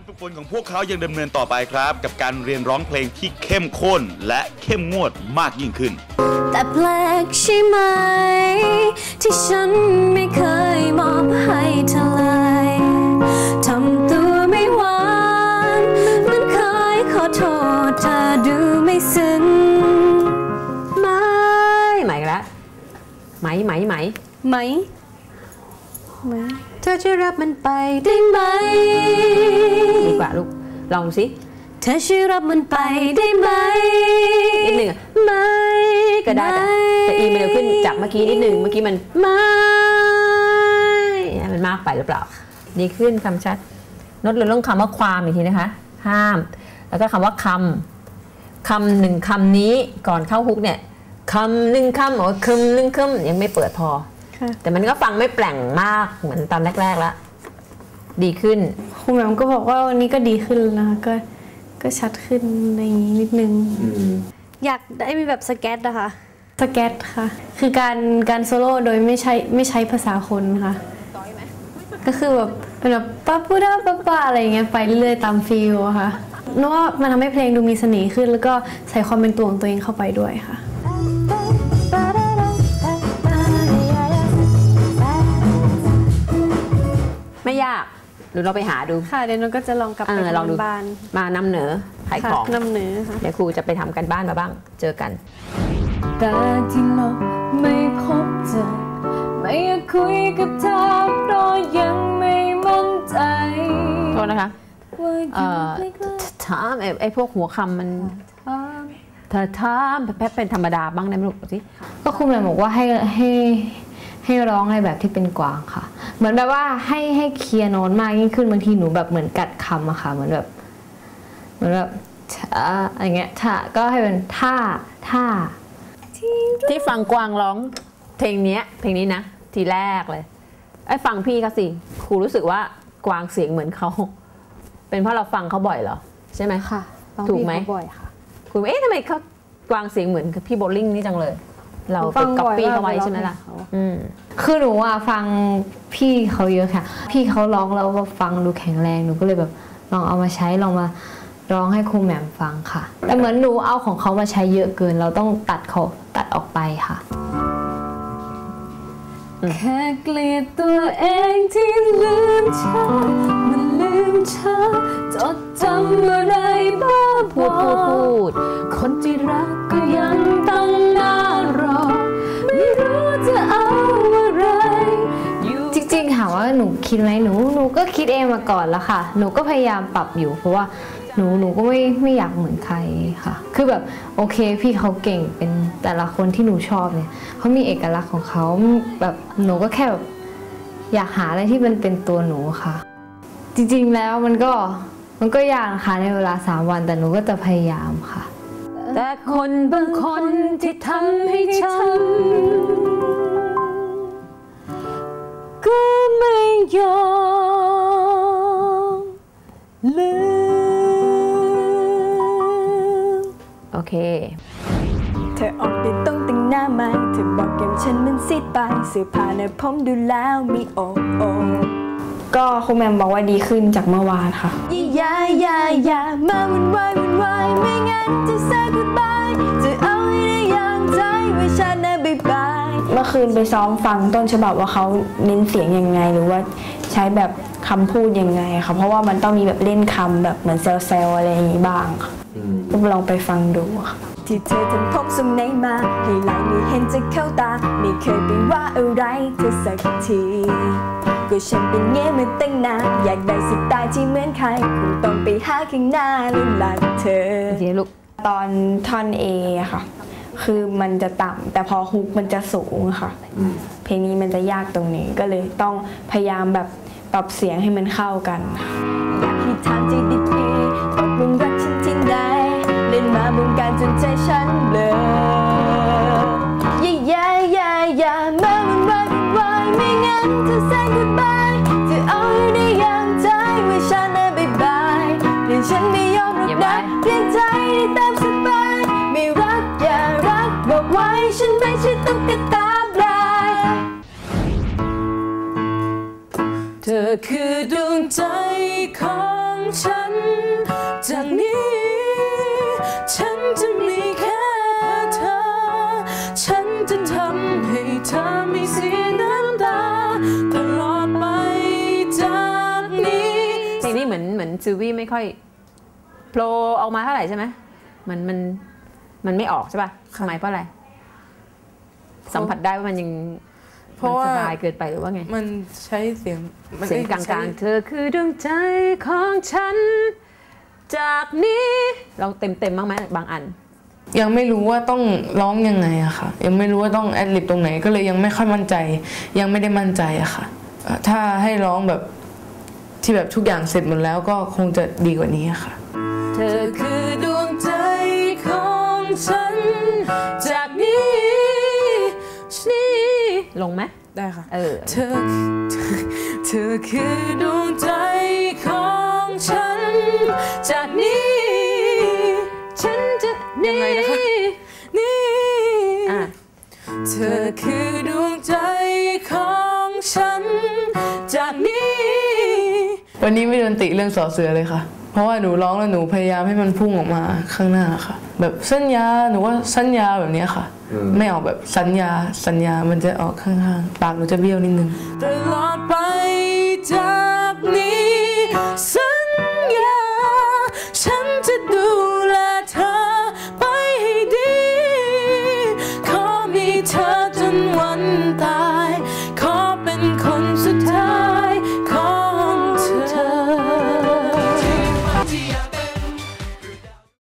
การฝึกฝนของพวกเขายังดำเนินต่อไปครับ กับการเรียนร้องเพลงที่เข้มข้นและเข้มงวดมากยิ่งขึ้น แต่แปลกใช่ไหม ที่ฉันไม่เคยมอบให้เธอเลยทำตัวไม่หวานเหมันเคยขอโทษเธอดูไม่ซึ้งไม่ไหมอีกแล้วไหมไหมไหมไหม ไหมเธอช่วยรับมันไปได้ไหมดีกว่าลูกลองสิเธอช่วยรับมันไปได้ไหมนิดหนึ่งไม่ก็ได้แต่แต่อีมันเร็วขึ้นจากเมื่อกี้นิดหนึ่งเมื่อกี้มันไม่มันมากไปหรือเปล่าดีขึ้นคำชัดนดลดลงคำว่าความอีกทีนะคะ ห้าม แล้วก็คำว่าคำคำหนึ่งคำนี้ก่อนเข้าฮุกเนี่ยคำหนึ่งคำโอ้คำหนึ่งคำยังไม่เปิดพอ แต่มันก็ฟังไม่แปลงมากเหมือนตอนแรกๆแล้วดีขึ้นครูแหม่มก็บอกว่าวันนี้ก็ดีขึ้นแล้วนะคะก็ก็ชัดขึ้นในนิดนึง อยากได้มีแบบสเก็ตอะค่ะสเก็ตค่ะ คือการการโซโล่โดยไม่ใช้ไม่ใช้ภาษาคนค่ะก็คือแบบเป็นแบบป้าพูดาป้าป้าอะไรอย่างเงี้ยไปเรื่อยๆตามฟีลอะค่ะนึกว่ามันทำให้เพลงดูมีเสน่ห์ขึ้น แล้วก็ใส่ความเป็นตัวของตัวเองเข้าไปด้วยค่ะ ไม่ยากหรือเราไปหาดู ค่ะเดี๋ยวหนูก็จะลองกลับไปเออลองดู ทำบ้านมานำเหนือขายค่ะของนำเหนือค่ะ เดี๋ยวครูจะไปทำกันบ้านมาบ้าง เจอกันแต่ที่เราไม่พบเจอไม่อยากคุยกับเธอเพราะยังไม่มั่นใจโทษนะคะ ว่าอเอ่ยู่อ ใกล้ถามไอ้ไอ้พวกหัวคำมันๆถามเธอถามแป๊บเป็นธรรมดาบ้างได้ไหมลูกสิก็ครูแหม่มบอกว่าให้ให้ให้ร้องในแบบที่เป็นกวางค่ะ เหมือนแบบว่าให้ให้เคลียร์โน้ตมากยิ่งขึ้นบางทีหนูแบบเหมือนกัดคำอะค่ะ เหมือนแบบเหมือนแบบท่าอะไรเงี้ยท่าก็ให้เป็นท่าท่าที่ฟังกวางร้องเพลงเนี้ยเพลงนี้นะ ทีแรกเลยไอ้ฟังพี่เขาสิครูรู้สึกว่ากวางเสียงเหมือนเขาเป็นเพราะเราฟังเขาบ่อยเหรอ ใช่ไหมค่ะฟังถูกพี่ไหมเขาบ่อยค่ะครูเอ๊ะทำไมเขากวางเสียงเหมือนกับพี่โบลิ่งนี่จังเลย เราฟัไปงก๊อปบ่อยปี้มากเขาไว้เวลาใช่ไหมล่ะเพลงเขาอืมคือหนูอะฟังพี่เขาเยอะค่ะ พี่เขาร้องแล้วก็ฟังดูแข็งแรงหนูก็เลยแบบลองเอามาใช้ลองมาร้องให้ครูแหม่มฟังค่ะ แต่เหมือนหนูเอาของเขามาใช้เยอะเกิน เราต้องตัดเขาตัดออกไปค่ะแค่เกลียดตัวเองที่ลืมเธอมันลืมเธอจด คิดไหมหนูหนูก็คิดเองมาก่อนแล้วค่ะ หนูก็พยายามปรับอยู่ เพราะว่าหนูหนูก็ไม่ไม่อยากเหมือนใครค่ะ คือแบบโอเคพี่เขาเก่งเป็นแต่ละคนที่หนูชอบเนี่ยเขามีเอกลักษณ์ของเขาแบบหนูก็แค่แบบอยากหาอะไรที่มันเป็นตัวหนูค่ะ จริงๆแล้วมันก็มันก็ยากนะคะในเวลาสามวันแต่หนูก็จะพยายามค่ะ แต่คนบางคนที่ทำให้ช้ำ ยอมลืมโอเค เธอออกได้ต้องแต่งหน้าใหม่เธอบอกอย่างฉันมันซีดไปเสื้อผ้าเนี่ยผมดูแล้วมีโอโอก็ครูแมมบอกว่าดีขึ้นจากเมื่อวานค่ะอย่ายายามาวุ่นวายวุ่นวายไม่งั้นจะ say goodbye คืนไปซ้อมฟังต้นฉบับว่าเขาเน้นเสียงยังไง หรือว่าใช้แบบคำพูดยังไงค่ะเพราะว่ามันต้องมีแบบเล่นคำแบบเหมือนเซลล์อะไรอย่างนี้บ้างค่ะก็ลองไปฟังดูค่ะที่เธอทำผมทรงไหนมาให้ไหลไม่เห็นจะเข้าตา ไม่เคยไปว่าอะไรเธอสักที ก็ฉันเป็นเงี้ยมาตั้งนานอยากได้สไตล์ที่เหมือนใครคงต้องไปหาข้างหน้าแล้วลักเธอเดี๋ยวลูกตอนท่อน A อะค่ะ คือมันจะต่ำแต่พอฮุกมันจะสูงค่ะ เพลงนี้มันจะยากตรงนี้ก็เลยต้องพยายามแบบปรับเสียงให้มันเข้ากันค่ะอยากให้ถามใจดีๆตกลงรักฉันที่ไหนเล่นมาบงการจนใจฉันเบลออย่าอย่าอย่าอย่ามาวุ่นวายวุ่นวายไม่งั้นเธอ say goodbye จะ นไม่ใช่ตุ๊กตาปลายเธอคือดวงใจของฉัน จากนี้ ฉันจะมีแค่เธอ ฉันจะทำให้เธอไม่เสียน้ำตาตลอดไปจากนี้เพลงนี้เหมือนเหมือนซูวี่ไม่ค่อยโผล่ออกมาเท่าไหร่ใช่ไหมมันมันมันไม่ออกใช่ป่ะทำไมเพราะอะไร สัมผัสได้ว่ามันยังเพราะว่ามันสบายเกินไปหรือว่าไง มันใช้เสียงมันเสียงกลางๆ เธอคือดวงใจของฉัน จากนี้ลองเต็มเต็มๆบ้างไหมบางอัน ยังไม่รู้ว่าต้องร้องยังไงอะค่ะ ยังไม่รู้ว่าต้องแอดลิบตรงไหนก็เลยยังไม่ค่อยมั่นใจ ยังไม่ได้มั่นใจอะค่ะเอ่อถ้าให้ร้องแบบที่แบบทุกอย่างเสร็จหมดแล้วก็คงจะดีกว่านี้อะค่ะ เธอคือดวงใจของฉันจากนี้นี่ ลงไหมได้ค่ะ เออเธอเธอ เธอคือดวงใจของฉัน จากนี้ ฉันจะยังไงนะคะนี่อะเธอคือดวงใจของฉัน จากนี้ วันนี้ไม่โดนติเรื่องสอเสือเลยค่ะ เพราะว่าหนูร้องแล้วหนูพยายามให้มันพุ่งออกมาข้างหน้าค่ะ แบบสัญญาหนูว่าสัญญาแบบเนี้ยค่ะ ไม่ออกแบบสัญญาสัญญามันจะออกข้างๆ ปากหนูจะเบี้ยวนิดนึงตลอดไปจากนี้สัญญา ฉันจะดูแลเธอไปให้ดี ขอมีเธอ